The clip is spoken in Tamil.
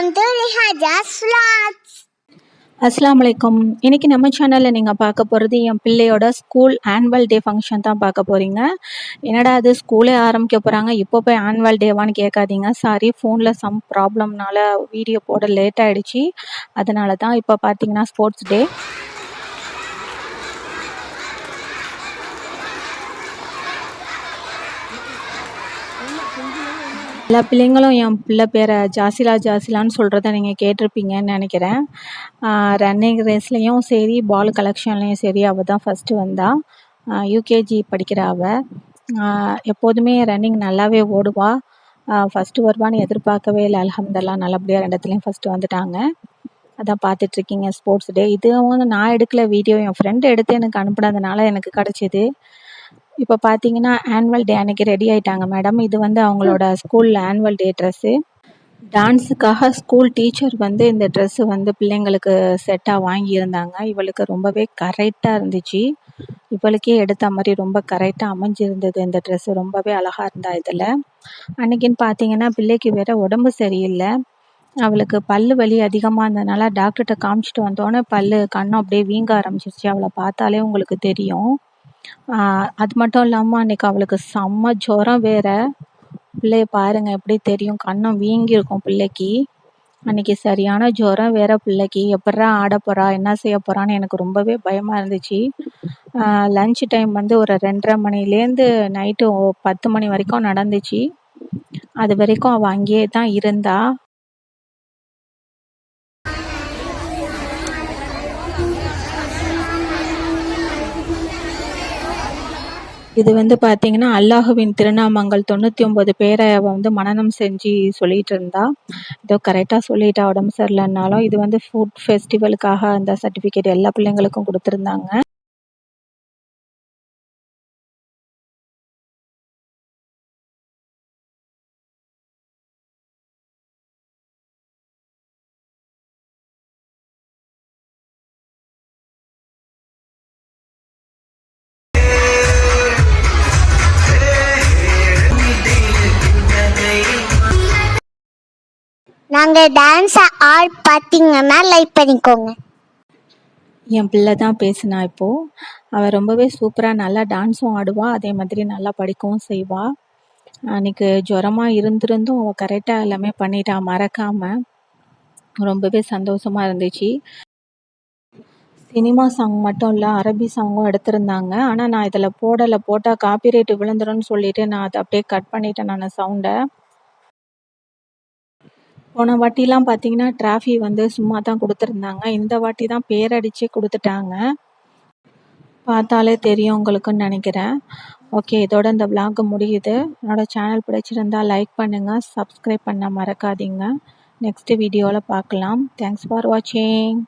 வெல்கம் டு ரிஹாஜாஸ் vlogs இன்னைக்கு நம்ம சேனலில் நீங்கள் பார்க்க போகிறது என் பிள்ளையோட ஸ்கூல் ஆனுவல் டே ஃபங்க்ஷன் தான் பார்க்க போகிறீங்க என்னடா அது ஸ்கூலே ஆரம்பிக்க போகிறாங்க இப்போ போய் ஆனுவல் டேவான்னு கேட்காதீங்க. சாரி ஃபோனில் சம் ப்ராப்ளம்னால வீடியோ போட லேட் ஆகிடுச்சி அதனால தான் இப்போ பார்த்தீங்கன்னா ஸ்போர்ட்ஸ் டே எல்லா பிள்ளைங்களும் என் பிள்ளை பேரை ஜாசிலா ஜாசிலான்னு சொல்கிறத நீங்கள் கேட்டிருப்பீங்கன்னு நினைக்கிறேன். ரன்னிங் ரேஸ்லேயும் சரி பால் கலெக்ஷன்லேயும் சரி அவள் தான் ஃபஸ்ட்டு வந்தா. யூகேஜி படிக்கிற அவள் எப்போதுமே ரன்னிங் நல்லாவே ஓடுவா. ஃபஸ்ட்டு வருவான்னு எதிர்பார்க்கவே இல்லை. அல்ஹம்துலில்லாஹ் நல்லபடியாக ரெண்டத்துலேயும் ஃபஸ்ட்டு வந்துட்டாங்க. அதான் பார்த்துட்ருக்கீங்க ஸ்போர்ட்ஸ் டே இதுவும் வந்து நான் எடுக்கல வீடியோ என் ஃப்ரெண்டு எடுத்து எனக்கு அனுப்புனதுனால எனக்கு கிடச்சிது. இப்போ பார்த்தீங்கன்னா ஆனுவல் டே அன்னைக்கு ரெடி ஆயிட்டாங்க மேடம் இது வந்து அவங்களோட ஸ்கூலில் ஆனுவல் டே ட்ரெஸ்ஸு டான்ஸுக்காக ஸ்கூல் டீச்சர் வந்து இந்த ட்ரெஸ்ஸு வந்து பிள்ளைங்களுக்கு செட்டாக வாங்கியிருந்தாங்க. இவளுக்கு ரொம்பவே கரெக்டாக இருந்துச்சு. இவளுக்கே எடுத்த மாதிரி ரொம்ப கரெக்டாக அமைஞ்சிருந்தது இந்த ட்ரெஸ்ஸு ரொம்பவே அழகாக இருந்தா இதில். அன்னைக்குன்னு பார்த்தீங்கன்னா பிள்ளைக்கு வேற உடம்பு சரியில்லை. அவளுக்கு பல்லு வலி அதிகமாக இருந்ததுனால டாக்டர்கிட்ட காமிச்சிட்டு வந்தோடனே பல்லு கண்ணம் அப்படியே வீங்க ஆரம்பிச்சிருச்சு. அவளை பார்த்தாலே உங்களுக்கு தெரியும். அது மட்டும் இல்லாமல் அன்னைக்கு அவளுக்கு செம்ம ஜுரம் வேற. பிள்ளைய பாருங்க எப்படி தெரியும். கன்னம் வீங்கியிருக்கும் பிள்ளைக்கு. அன்னைக்கு சரியான ஜுரம் வேற பிள்ளைக்கு. எப்பிட்றா ஆட போறா என்ன செய்ய போறான்னு எனக்கு ரொம்பவே பயமா இருந்துச்சு. லஞ்ச் டைம் வந்து ஒரு ரெண்டரை மணிலேருந்து நைட்டு பத்து மணி வரைக்கும் நடந்துச்சு. அது வரைக்கும் அவள் அங்கேயே தான் இருந்தா. இது வந்து பார்த்தீங்கன்னா அல்லாஹுவின் திருநாமங்கள் தொண்ணூற்றி ஒம்பது பேரை அவள் வந்து மனனம் செஞ்சு சொல்லிட்டு இருந்தா ஏதோ கரெக்டாக சொல்லிட்டா உடம்பு சரியில்லைன்னாலும் இது வந்து ஃபுட் ஃபெஸ்டிவலுக்காக அந்த சர்டிஃபிகேட் எல்லா பிள்ளைங்களுக்கும் கொடுத்துருந்தாங்க. நாங்கள் டான்ஸ் ஆட் பார்த்தீங்கன்னா லைக் பண்ணிக்கோங்க. என் பிள்ளை தான் பேசினா இப்போது அவள் ரொம்பவே சூப்பராக நல்லா டான்ஸும் ஆடுவாள் அதே மாதிரி நல்லா படிக்கவும் செய்வாள் அன்னைக்கு ஜுரமாக இருந்திருந்தும் அவள் கரெக்டாக எல்லாமே பண்ணிட்டா மறக்காமல் ரொம்பவே சந்தோஷமாக இருந்துச்சு. சினிமா சாங் மட்டும் இல்லை அரபி சாங்கும் எடுத்திருந்தாங்க. ஆனால் நான் இதில் போடலை. போட்டால் காப்பிரைட்டு விழுந்துரும்னு சொல்லிட்டு நான் அதை அப்படியே கட் பண்ணிட்டேன் நான் சவுண்டை போன வாட்டிலாம் பார்த்தீங்கன்னா டிராஃபி வந்து சும்மா தான் கொடுத்துருந்தாங்க. இந்த வாட்டி தான் பேரடிச்சு கொடுத்துட்டாங்க. பார்த்தாலே தெரியும் உங்களுக்குன்னு நினைக்கிறேன். ஓகே இதோட இந்த விளாக் முடியுது. என்னோட சேனல் பிடிச்சிருந்தா லைக் பண்ணுங்கள் சப்ஸ்கிரைப் பண்ண மறக்காதீங்க. நெக்ஸ்ட் வீடியோவில் பார்க்கலாம். தேங்க்ஸ் ஃபார் வாட்சிங்